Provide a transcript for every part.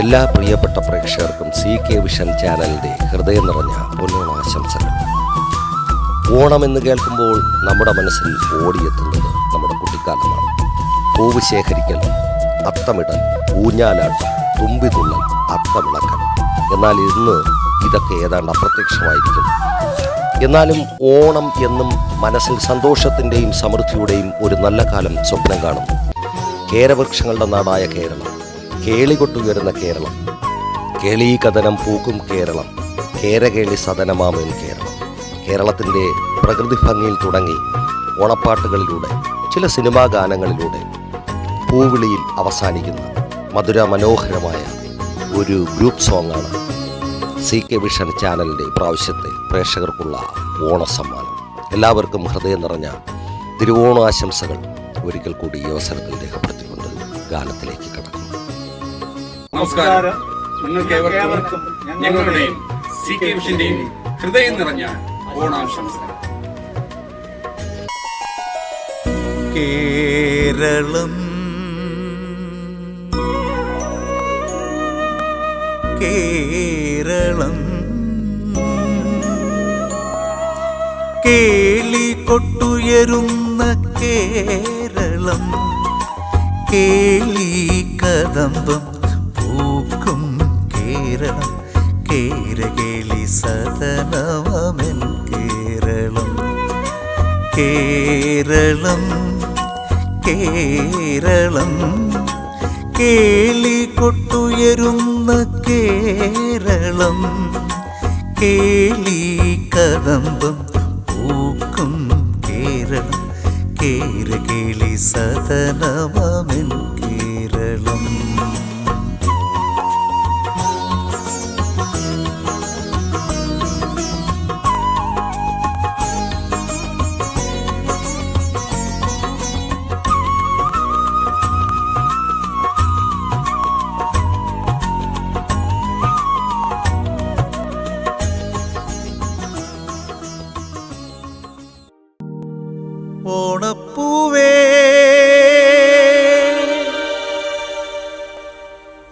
എല്ലാ പ്രിയപ്പെട്ട പ്രേക്ഷകർക്കും സി കെ വിഷൻ ചാനലിന്റെ ഹൃദയം നിറഞ്ഞ പുനോണാശംസകൾ ഓണം എന്ന് കേൾക്കുമ്പോൾ നമ്മുടെ മനസ്സിൽ ഓടിയെത്തുന്നത് നമ്മുടെ കുട്ടിക്കാലമാണ്. പൂവ് ശേഖരിക്കൽ അത്തമിടൽ ഊഞ്ഞാലാട്ടം തുമ്പിതുള്ളൽ അത്തമിളക്കൽ എന്നാൽ ഇന്ന് ഇതൊക്കെ ഏതാണ്ട് അപ്രത്യക്ഷമായിരിക്കുന്നു എന്നാലും ഓണം എന്നും മനസ്സിൽ സന്തോഷത്തിന്റെയും സമൃദ്ധിയുടെയും ഒരു നല്ല കാലം സ്വപ്നം കാണുന്നു. കേരവൃക്ഷങ്ങളുടെ നാടായ കേരളം. കേളികൊട്ടുയരുന്ന കേരളം. കേളീ കഥനം പൂക്കും കേരളം. കേരകേളി സദനമാമൻ കേരളം. കേരളത്തിന്റെ പ്രകൃതി ഭംഗിയിൽ തുടങ്ങി ഓണപ്പാട്ടുകളിലൂടെ ചില സിനിമാ ഗാനങ്ങളിലൂടെ പൂവിളിയിൽ അവസാനിക്കുന്ന മധുര മനോഹരമായ ഒരു ഗ്രൂപ്പ് സോങ്ങാണ് സി കെ വിഷൻ ചാനലിന്റെ പ്രാവശ്യത്തെ പ്രേക്ഷകർക്കുള്ള ഓണ സമ്മാനം എല്ലാവർക്കും ഹൃദയം നിറഞ്ഞ തിരുവോണാശംസകൾ ഒരിക്കൽ കൂടി ഈ അവസരത്തിൽ രേഖപ്പെടുത്തിക്കൊണ്ട് ഗാനത്തിലേക്ക് നമസ്കാരം. നിങ്ങൾക്ക് ഏവർക്കും ഞങ്ങളുടെയും സി കെ വിഷന്റെയും ഹൃദയം നിറഞ്ഞ ഓണാശംസകൾ. കേരളം. കേരളം. കേളി കൊട്ടുയരുന്ന കേരളം. കേളി കദമ്പം പൂക്കും കേരളം കേരകേളി സദനമൻ കേരളം. കേരളം കേരളം കേളി കൊട്ടുയരുന്ന കേരളം. കേളി കദമ്പം പൂക്കും കേരളം കേരകേളി സദനമൻ കേരളം.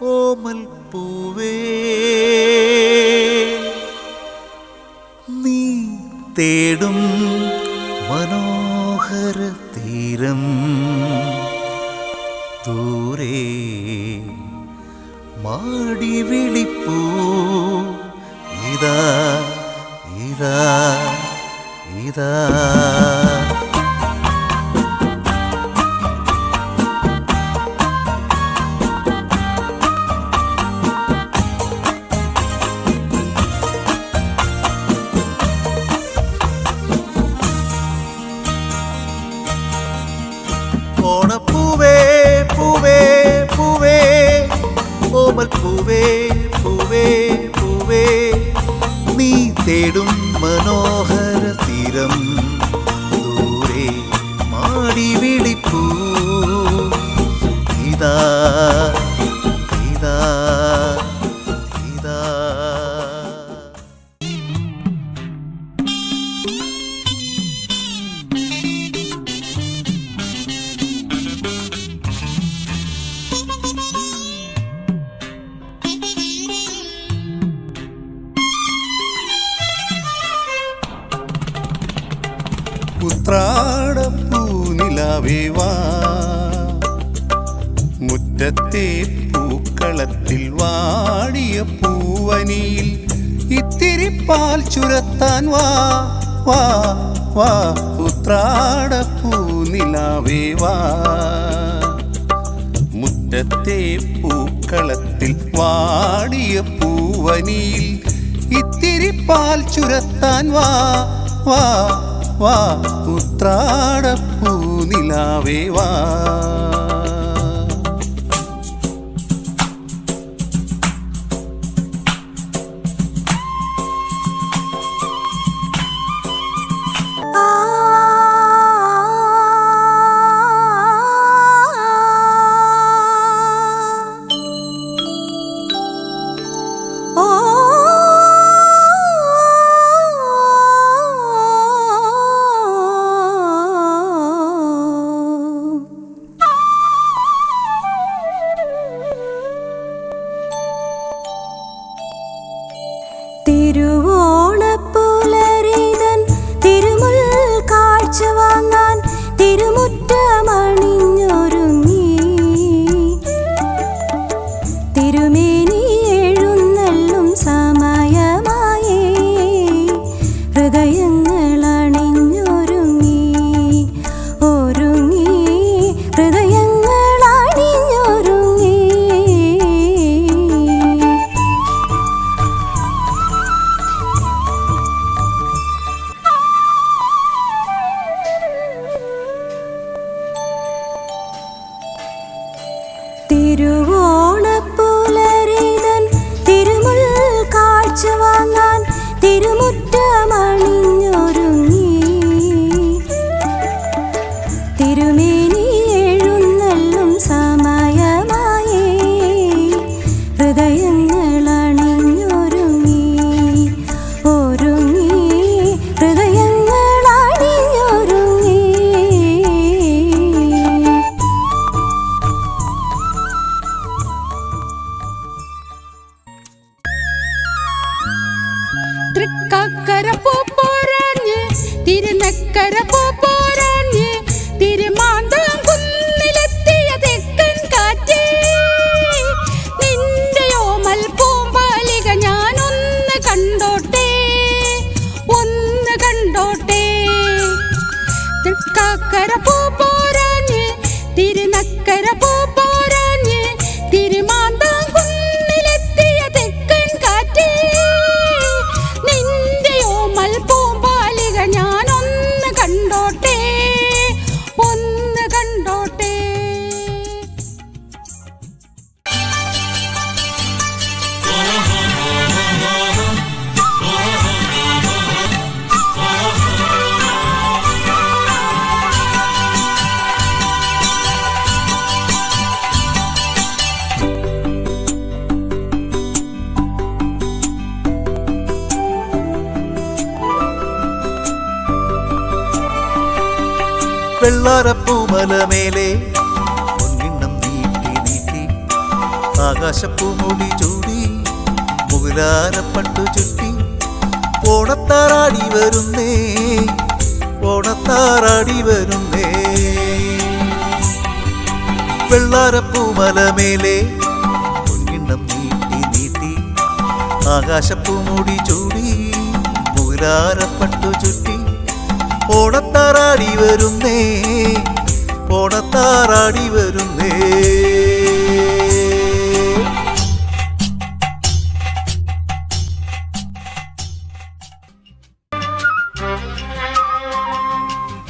ஓமல் பூவே. நீ தேடும் மனோகர தீரம் தூரே. மாடி விழிப்பூ இதா இதா இதா. തീരം ഉത്രാടപ്പൂനിലാവേ വാ മുറ്റത്തെ പൂക്കളത്തിൽ വാടിയ പൂവനിയിൽ ഇത്തിരി പാൽ ചുരത്താൻ വാ വാ വാ. ഉത്രാടപ്പൂനിലാവേ വാ മുറ്റത്തെ പൂക്കളത്തിൽ വാടിയ പൂവനിയിൽ ഇത്തിരി പാൽ ചുരത്താൻ വാ വാ. വാ ഉത്രാടപ്പൂനിലാവേ വാ. വെള്ളാരപ്പൂമലമേലെ പൊന്നിണ്ണം നീട്ടി നീട്ടി ആകാശപ്പൂമുടി ചൂടി മുകിലാരപ്പട്ടു ചുറ്റി. ഓണത്താറാടി വരുന്നേ ഓണത്താറാടി വരുന്നേ. വെള്ളാരപ്പൂമലമേലെ പൊന്നിണ്ണം നീട്ടി നീട്ടി ആകാശപ്പൂമുടി ചൂടി മുകിലാരപ്പട്ടു ചുറ്റി. ഓണത്താറാടി വരുന്നേ ഓണത്താറാടി വരുന്നേ.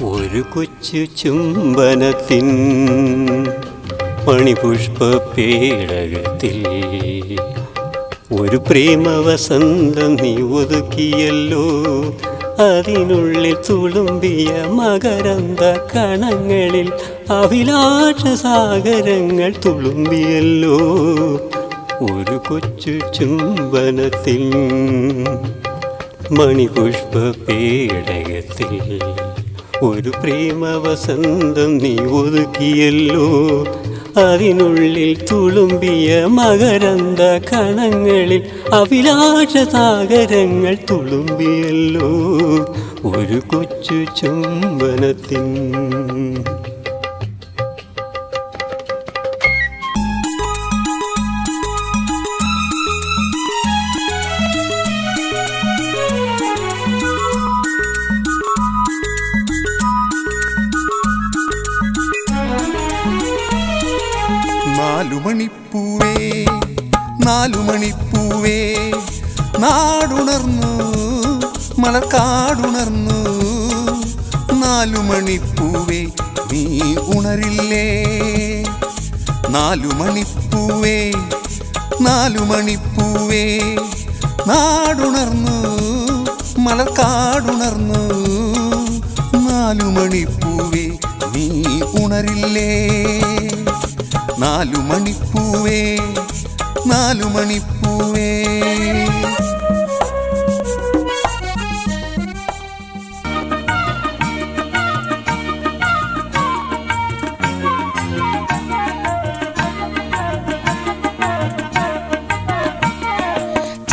ഒരു കൊച്ചു ചുംബനത്തിൻ മണിപുഷ്പ പേടകത്തിൽ ഒരു പ്രേമവസന്തം നീ ഒതുക്കിയല്ലോ. അതിനുള്ളിൽ തുളുമ്പിയ മകരന്ത കണങ്ങളിൽ അഭിലാഷ സാഗരങ്ങൾ തുളുമ്പിയല്ലോ. ഒരു കൊച്ചു ചുംബനത്തിൽ മണിപുഷ്പ പേടകത്തിൽ ഒരു പ്രേമവസന്തം നീ ഒതുക്കിയല്ലോ. അതിനുള്ളിൽ തുളുമ്പിയ മകരന്ത കണങ്ങളിൽ അഭിലാഷ സാഗരങ്ങൾ തുളുമ്പിയല്ലോ. ഒരു കൊച്ചു ചുംബനത്തിൻ നാലുമണിപ്പൂവേ നാലുമണിപ്പൂവേ നാടുണർന്നു മലർക്കാടുണർന്നു. നാലുമണിപ്പൂവേ നീ ഉണരില്ലേ? നാലുമണിപ്പൂവേ നാലുമണിപ്പൂവേ നാടുണർന്നു മലർക്കാടുണർന്നു. നാലുമണിപ്പൂവേ നീ ഉണരില്ലേ? നാലു മണിപ്പൂവേ നാലു മണിപ്പൂവേ.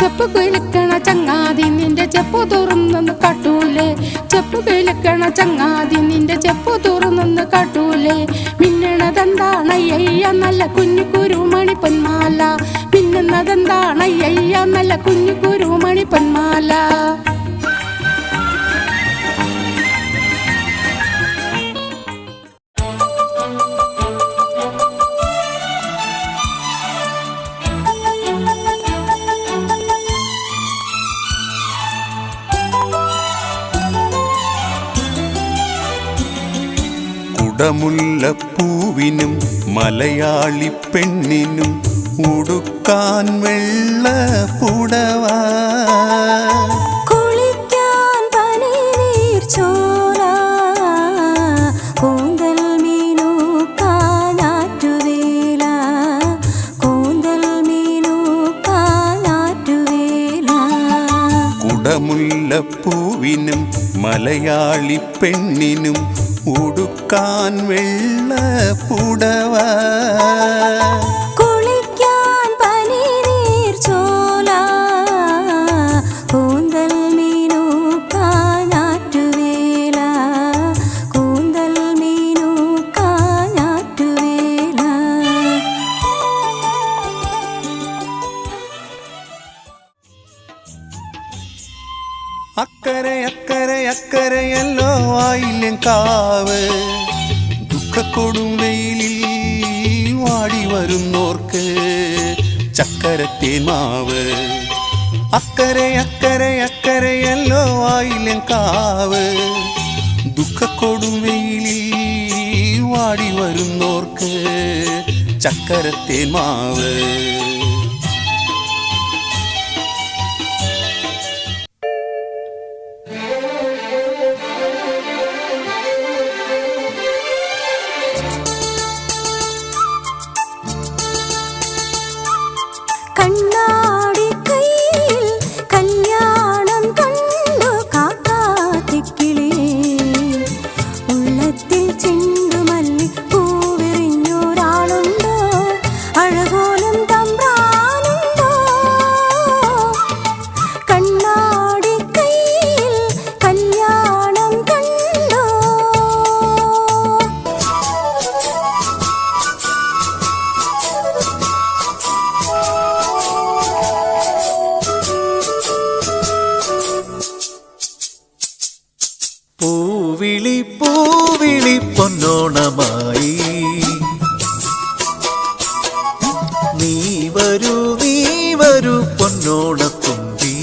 ചെപ്പ് ചങ്ങാതി നിന്റെ ചെപ്പ് തുറന്നു കാട്ടൂലേ. ചെപ്പ് കിളിക്കണ ചങ്ങാതി നിന്റെ ചെപ്പ് തുറന്നൊന്ന് കാട്ടൂലേ? മിന്നണതെന്താണ് അയ്യ നല്ല കുഞ്ഞു കുരുമണി പൊന്മാല. മിന്നുന്നതെന്താണ് അയ്യ നല്ല കുഞ്ഞു കുരുമണി പൊന്മാല. കുടമുല്ലപ്പൂവിനും മലയാളി പെണ്ണിനും ഉടുക്കാൻ വെള്ള പുടവ. കുളിക്കാൻ പനിനീർ ചോര കൂന്തൽ മീനൂക്കാനാറ്റുവേല കൂന്തൽ മീനൂക്കാനാറ്റുവേല കുടമുല്ലപ്പൂവിനും മലയാളി പെണ്ണിനും குளிர்கான் வெள்ள புடவ. குளிக்கான் பனிநீர் சோலா. கூந்தல் மீனூக்கா நாட்டு வேலா. கூந்தல் மீனூக்கா நாட்டு வேலா. அக்கறை அக்கறை அக்கறையெல்லோ வாயிலும் காவு. വരുന്നോർക്ക് ചക്കരത്തേ മാവ്. അക്കരെ അക്കരെ അക്കരെയല്ലോ ആയില്ലൻ കാവ്. ദുഃഖ ദുഃഖക്കൊടുമയിൽ വാടി വരുന്നോർക്ക് ചക്കരത്തേ മാവ്. தும்பி